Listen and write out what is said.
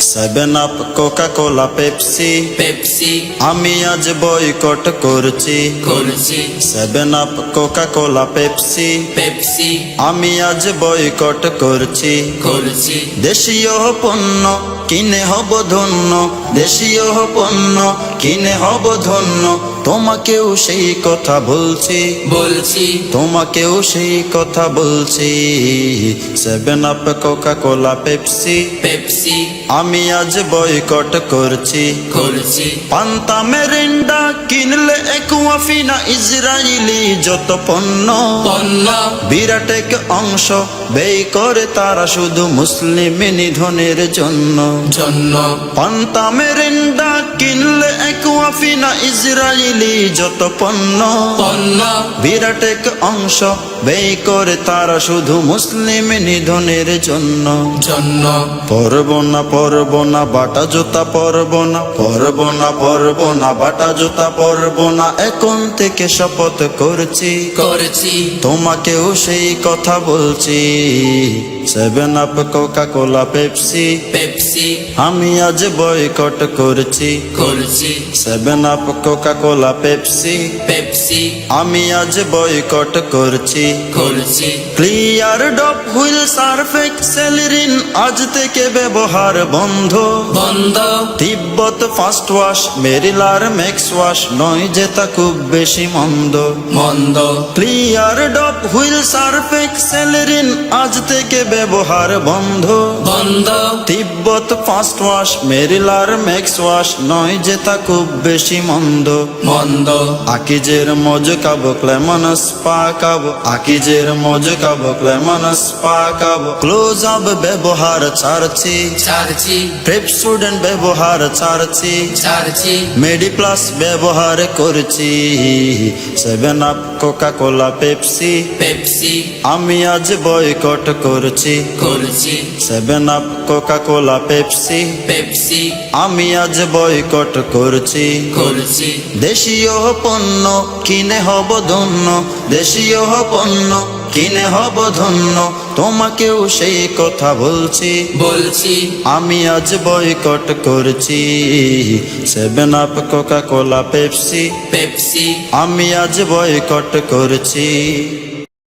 Seven Up Coca Cola Pepsi Pepsi আমি আজ boycott করছি। করছি। Seven Up Coca Cola Pepsi Pepsi আমি আজ বয়কট করছি। করছি। দেশীয় পণ্য কিনে হব ধন্য। দেশীয় পণ্য কিনে হব ধন্য। তোমাকেও সেই কথা বলছি। বলছি। তোমাকেও সেই কথা বলছি। Seven Up Coca Cola Pepsi Pepsi আমি আজ বয়কট করছি। করছি। পান্তা মেরিন্ডা কিনলে একুয়াফিনা ইসরায়েলি যত পণ্য বিরাট এক অংশ ব্যয় করে তারা শুধু মুসলিম নিধনের জন্য। পান্তা মেরিন্ডা কিনলে একুয়াফিনা ইসরায়েলি যত পণ্য বিরাট এক অংশ ব্যয় করে তারা শুধু মুসলিম নিধনের জন্য। জন্য। পরব না পরব না বাটা জুতা পরব না পরব না পরব না বাটা জুতা পরব না এখন থেকে শপথ করছি। করছি। তোমাকেও সেই কথা বলছি। Seven Up Coca Cola Pepsi Pepsi আমি আজ বয়কট করছি। করছি। Seven Up Coca Cola Pepsi Pepsi আমি আজ বয়কট করছি। করছি। Clear Dove Wheel Surf Excel Rin আজ থেকে ব্যবহার বন্ধ। বন্ধ। তিব্বত ফাস্ট ওয়াশ মেরিলার ম্যাক্স ওয়াশ নয় যে তা খুব বেশি মন্দ। মন্দ। Clear Dove Wheel Surf Excel Rin আজ থেকে ব্যবহার বন্ধ। বন্ধ। তিব্বত ফাস্ট ওয়াশ মেরিলার ম্যাক্স ওয়াশ নয় যে তা খুব বেশি মন্দ। মন্দ। আকিজের মজ কাবো ক্লেমনস পাকাবো আকিজের মজ কাবো ক্লেমনস পাকাবো ক্লোজ আপ ব্যবহার ছাড়ছি। ছাড়ছি। প্রেপ স্টুডেন্ট ব্যবহার ছাড়ছি। ছাড়ছি। মেডি প্লাস ব্যবহার করছি। Seven Up Coca Cola Pepsi Pepsi আমি আজ বয়কট করছি। করছি। Seven Up Coca Cola Pepsi Pepsi আমি আজ বয়কট করছি। করছি। দেশীয় পণ্য কিনে হব ধন্য। দেশীয় পণ্য কিনে হব ধন্য তোমাকেও সেই কথা বলছি। বলছি। আমি আজ বয়কট করছি Seven Up Coca Cola Pepsi. Pepsi. আমি আজ বয়কট করছি।